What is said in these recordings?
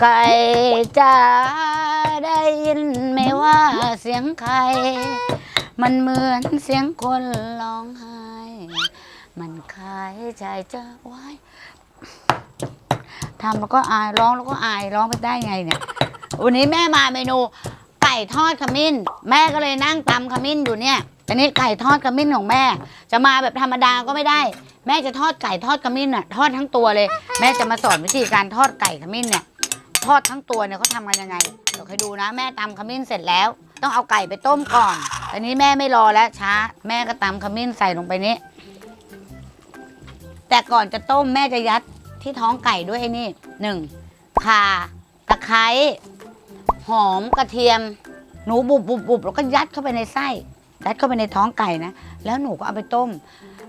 ไก่จะได้ยินไม่ว่าเสียงใคร มันเหมือนเสียงคนร้องไห้ มันคล้ายใจจะว้ายทำแล้วก็อายร้องแล้วก็อายร้องไปได้ไงเนี่ย วันนี้แม่มาเมนู ไก่ทอดขมิ้น แม่ก็เลยนั่งตำขมิ้นอยู่เนี่ยอันนี้ไก่ทอดขมิ้นของแม่ จะมาแบบธรรมดาก็ไม่ได้ แม่จะทอดไก่ทอดขมิ้นอะทอดทั้งตัวเลย แม่จะมาสอนวิธีการทอดไก่ขมิ้นเนี่ย ทอดทั้งตัวเนี่ยเขาทำกันยังไง เดี๋ยวให้ดูนะ แม่ตำขมิ้นเสร็จแล้ว ต้องเอาไก่ไปต้มก่อนอันนี้แม่ไม่รอแล้วช้า แม่ก็ตำขมิ้นใส่ลงไปนี้แต่ก่อนจะต้มแม่จะยัดที่ท้องไก่ด้วยไอ้นี่หนึ่งข่าตะไคร้หอมกระเทียม หนูบุบบุบบุบแล้วก็ยัดเข้าไปในไส้ยัดเข้าไปในท้องไก่นะ แล้วหนูก็เอาไปต้ม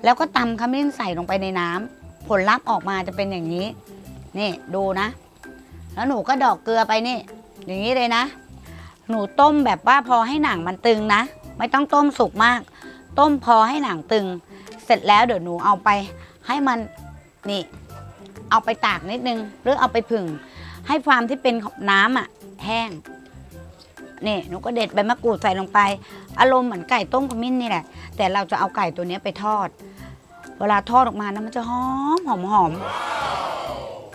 แล้วก็ตำขมิ้นใส่ลงไปในน้ำผลลัพธ์ออกมาจะเป็นอย่างนี้ นี่ดูนะ แล้วหนูก็ดอกเกลือไปนี่ อย่างนี้เลยนะ หนูต้มแบบว่าพอให้หนังมันตึงนะ ไม่ต้องต้มสุกมาก ต้มพอให้หนังตึง เสร็จแล้วเดี๋ยวหนูเอาไป ให้มันนี่ เอาไปตากนิดนึง หรือเอาไปผึ่ง ให้ความที่เป็นน้ำอะแห้งนี่หนูก็เด็ดใบมะกรูดใส่ลงไป อารมณ์เหมือนไก่ต้มขมิ้นนี่แหละ แต่เราจะเอาไก่ตัวนี้ไปทอด เวลาทอดออกมานะมันจะหอมหอมหอม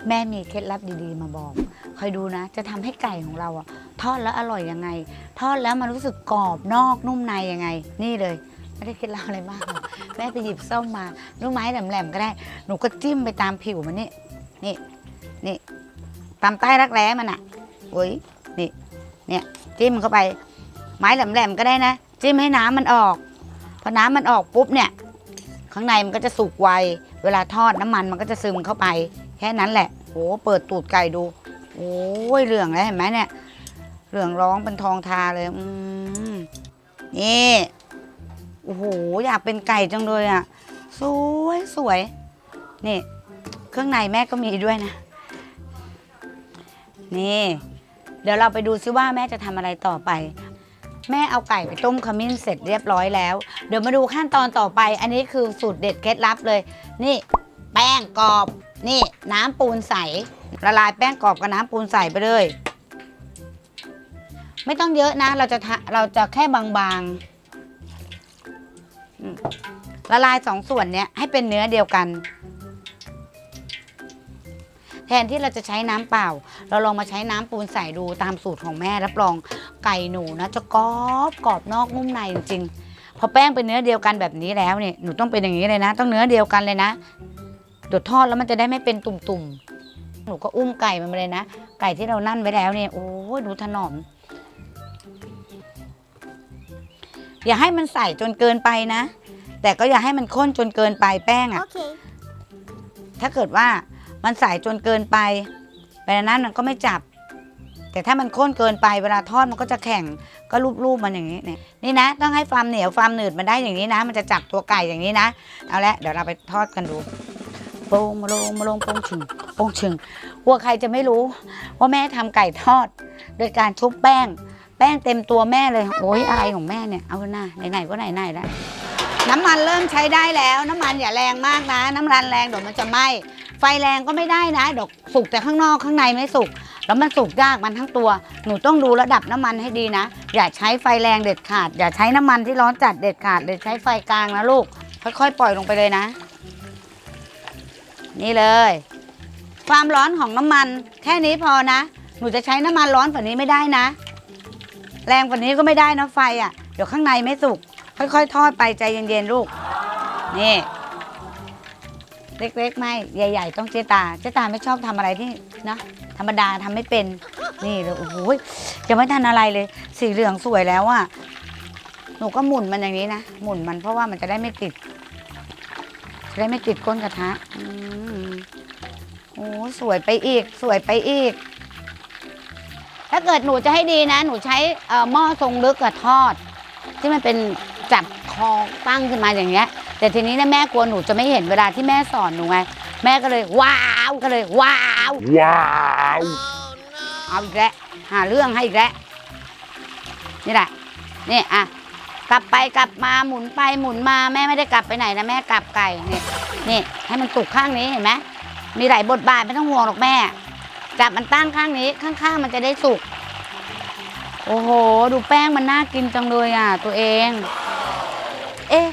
แม่มีเคล็ดลับดีๆมาบอก คอยดูนะ จะทำให้ไก่ของเราอะทอดแล้วอร่อยยังไง ทอดแล้วมันรู้สึกกรอบนอกนุ่มในยังไง นี่เลยไม่ได้คล็ดลับอะไรมากแม่ไปหยิบส้มมาลูกไม้แหลมๆก็ได้ หนูก็จิ้มไปตามผิวมันนี่นี่นี่ตามใต้รักแร้มันอะโอ้ยนี่เนี่ยจิ้มเข้าไป ไม้แหลมๆก็ได้นะ จิ้มให้น้ำมันออกพอน้ำมันออกปุ๊บเนี่ย ข้างในมันก็จะสุกไว เวลาทอดน้ำมันมันก็จะซึมเข้าไป แค่นั้นแหละโอ้เปิดตูดไก่ดู อ้ยเหลืองแล้วเห็นไหมเนี่ย เหลืองร้องเป็นทองทาเลย อืมนี่โอ้โหอยากเป็นไก่จังเลยอะ สวยสวยนี่ เครื่องในแม่ก็มีด้วยนะ นี่ เดี๋ยวเราไปดูซิว่าแม่จะทำอะไรต่อไป แม่เอาไก่ไปต้มขมิ้นเสร็จเรียบร้อยแล้ว เดี๋ยวมาดูขั้นตอนต่อไป อันนี้คือสูตรเด็ดเคล็ดลับเลย นี่ แป้งกรอบ นี่ น้ำปูนใส ละลายแป้งกรอบกับน้ำปูนใสไปเลย ไม่ต้องเยอะนะ เราจะทะเราจะแค่บางๆละลายสองส่วนเนี้ยให้เป็นเนื้อเดียวกัน แทนที่เราจะใช้น้ำเปล่า เราลองมาใช้น้ำปูนใส่ดูตามสูตรของแม่รับรองไก่หนูนะจะกรอบกรอบนอกนุ่มในจริงๆพอแป้งเป็นเนื้อเดียวกันแบบนี้แล้วเนี่ยหนูต้องเป็นอย่างนี้เลยนะ ต้องเนื้อเดียวกันเลยนะเดี๋ยวทอดแล้วมันจะได้ไม่เป็นตุ่มๆ นูก็อุ้มไก่มันมาเลยนะ ไก่ที่เรานั่นไว้แล้วเนี่ยโอ้ยดูถนอม อย่าให้มันใส่จนเกินไปนะ แต่ก็อย่าให้มันข้นจนเกินไปแป้งอะ Okay. ถ้าเกิดว่ามันใสจนเกินไปเวลานั้นมันก็ไม่จับ แต่ถ้ามันข้นเกินไปเวลาทอดมันก็จะแข็งก็รูปๆมันอย่างนี้เนี่ยนี่นะ ต้องให้ความเหนียวความหนืดมันได้อย่างนี้นะ มันจะจับตัวไก่อย่างนี้นะ เอาละเดี๋ยวเราไปทอดกันดูโปงมาลงมาลงโปงชึง โปงชึงกลัวใครจะไม่รู้ว่าแม่ทำไก่ทอด โดยการชุบแป้ง แป้งเต็มตัวแม่เลย โอ้ยอะไรของแม่เนี่ย เอาหน้าไหนๆก็ไหนๆแล้วน้ำมันเริ่มใช้ได้แล้ว น้ำมันอย่าแรงมากนะ น้ำมันแรงเดี๋ยวมันจะไหม้ไฟแรงก็ไม่ได้นะเดี๋ยวสุกแต่ข้างนอกข้างในไม่สุก แล้วมันสุกยากมันทั้งตัว หนูต้องดูระดับน้ำมันให้ดีนะ อย่าใช้ไฟแรงเด็ดขาด อย่าใช้น้ำมันที่ร้อนจัดเด็ดขาดเลยใช้ไฟกลางนะลูก ค่อยๆ ปล่อยลงไปเลยนะ นี่เลย ความร้อนของน้ำมัน แค่นี้พอนะ หนูจะใช้น้ำมันร้อนกว่านี้ไม่ได้นะ แรงกว่านี้ก็ไม่ได้นะไฟอะ เดี๋ยวข้างในไม่สุก ค่อยๆ ทอดไปใจเย็นๆลูก นี่ เล็กๆ ไม่ ใหญ่ ๆ ต้องเจตา เจตาไม่ชอบทำอะไรที่นะธรรมดาทำไม่เป็น นี่เลยโอ้โหยังไม่ทันอะไรเลย สีเหลืองสวยแล้วอะหนูก็หมุนมันอย่างนี้นะ หมุนมันเพราะว่ามันจะได้ไม่ติด จะได้ไม่ติดก้นกระทะ อืม อ้สวยไปอีกสวยไปอีก ถ้าเกิดหนูจะให้ดีนะ หนูใช้เอ่อหม้อทรงลึกกับทอด ที่มันเป็นจับคอตั้งขึ้นมาอย่างเงี้ย แต่ทีนี้นะแม่กลัวหนูจะไม่เห็นเวลาที่แม่สอนหนูไงแม่ก็เลย ว้าวก็เลย ว้าว Wow! เอาอีกแล้วหาเรื่องให้อีกแล้วนี่แหละนี่อะกลับไปกลับมาหมุนไปหมุนมาแม่ไม่ได้กลับไปไหนนะแม่กลับไก่นี่นี่ให้มันสุกข้างนี้เห็นไหม มีหลายบทบาทไม่ต้องห่วงหรอกแม่ จับมันตั้งข้างนี้ ข้างๆมันจะได้สุก โอ้โห ดูแป้งมันน่ากินจังเลยอะ ตัวเอง เอ๊ะ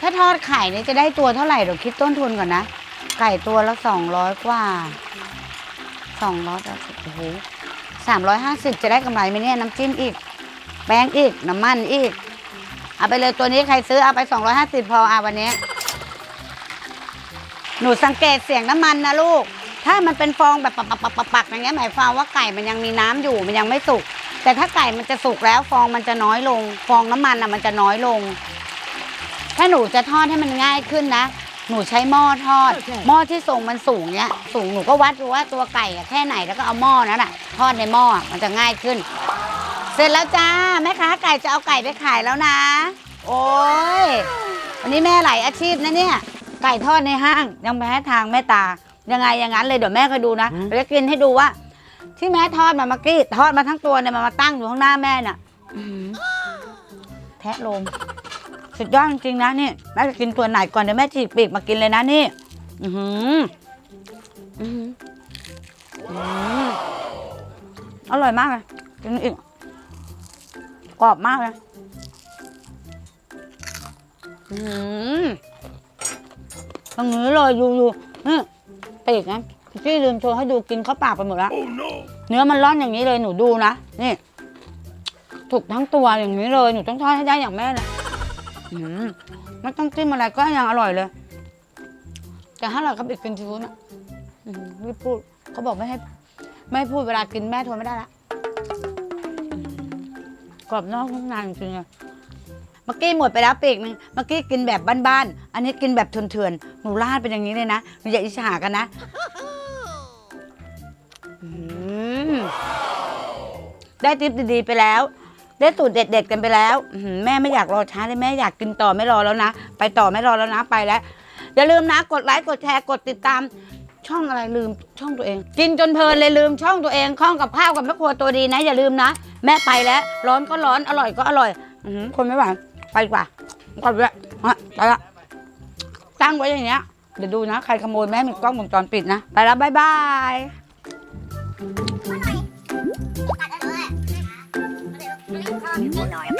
ถ้าทอดไข่นี่จะได้ตัวเท่าไหร่เดี๋ยวคิดต้นทุนก่อนนะ ไก่ตัวละสองร้อยกว่าสองร้อยโอ้โหสามร้อยห้าสิบจะได้กำไรไหมเนี่ยน้ำจิ้มอีก แป้งอีก น้ำมันอีก เอาไปเลยตัวนี้ใครซื้อเอาไปสองร้อยห้าสิบพอเอาวันนี้ หนูสังเกตเสียงน้ำมันนะลูก ถ้ามันเป็นฟองแบบปักปักปักปักปักอย่างเงี้ยหมายความว่าไก่มันยังมีน้ำอยู่มันยังไม่สุก แต่ถ้าไก่มันจะสุกแล้วฟองมันจะน้อยลง ฟองน้ำมันอะมันจะน้อยลง ถ้าหนูจะทอดให้มันง่ายขึ้นนะ หนูใช้หม้อทอด หม้อที่ทรงมันสูงเนี้ย สูงหนูก็วัดดูว่าตัวไก่อะแค่ไหนแล้วก็เอาหม้อนั้นอะ ทอดในหม้ออะมันจะง่ายขึ้น เสร็จแล้วจ้าแม่ค้าไก่จะเอาไก่ไปขายแล้วนะ โอ้ยวันนี้แม่หลายอาชีพนะเนี่ย ไก่ทอดในห้าง ยังแพ้ทางแม่ตา ยังไงอย่างนั้นเลยเดี๋ยวแม่ก็ดูนะเดี๋ยวจะกินให้ดูว่า ที่แม่ทอดมาเมื่อกี้ทอดมาทั้งตัวเนี่ยมันมาตั้งอยู่ข้างหน้าแม่น่ะอื้อหือแทะลมสุดยอดจริงๆนะนี่แม่จะกินตัวไหนก่อนเดี๋ยวแม่ฉีกปีกมากินเลยนะนี่ อือหืออือหืออืออร่อยมากเลยกินอีกกรอบมากเลย อืม ตรงนี้เลยดูดูนี่ปีกนะพี่ลืมโชว์ให้ดูกินเข้าปากไปหมดแล้วเนื้อมันร่อนอย่างนี้เลยหนูดูนะนี่ถูกทั้งตัวอย่างนี้เลยหนูต้องทอดให้ได้อย่างแม่นะอืมไม่ต้องจิ้มอะไรก็ยังอร่อยเลย แต่ถ้าเรากับอีกกินชูน่ะอืมไม่พูดเขาบอกไม่ให้ ไม่ให้พูดเวลากินแม่ทนไม่ได้ละอืมกรอบนอกนุ่มในจริงๆอะเมื่อกี้หมดไปแล้วปีกหนึงเมื่อกี้กินแบบบ้านๆ อันนี้กินแบบเถื่อนๆ หนูราดเป็นอย่างนี้เลยนะ หนูอย่าอิจฉากันนะได้ทิปดีๆไปแล้ว ได้สูตรเด็ดๆกันไปแล้วแม่ไม่อยากรอช้าเลยแม่อยากกินต่อไม่รอแล้วนะ ไปต่อไม่รอแล้วนะไปแล้ว อย่าลืมนะ กดไลค์กดแชร์กดติดตาม ช่องอะไรลืมช่องตัวเอง กินจนเพลินเลยลืมช่องตัวเองข้องกับข้าวกับแม่ครัวตัวดีนะ อย่าลืมนะ แม่ไปแล้ว ร้อนก็ร้อนอร่อยก็อร่อยอคนไม่ไหว ไปดีกว่าก่อนเลยอะไปละตั้งไว้อย่างเงี้ย เดี๋ยวดูนะ ใครขโมยแม่มีกล้องวงจรปิดนะ ไปแล้วบายบายหน่อยเอาไปเช้า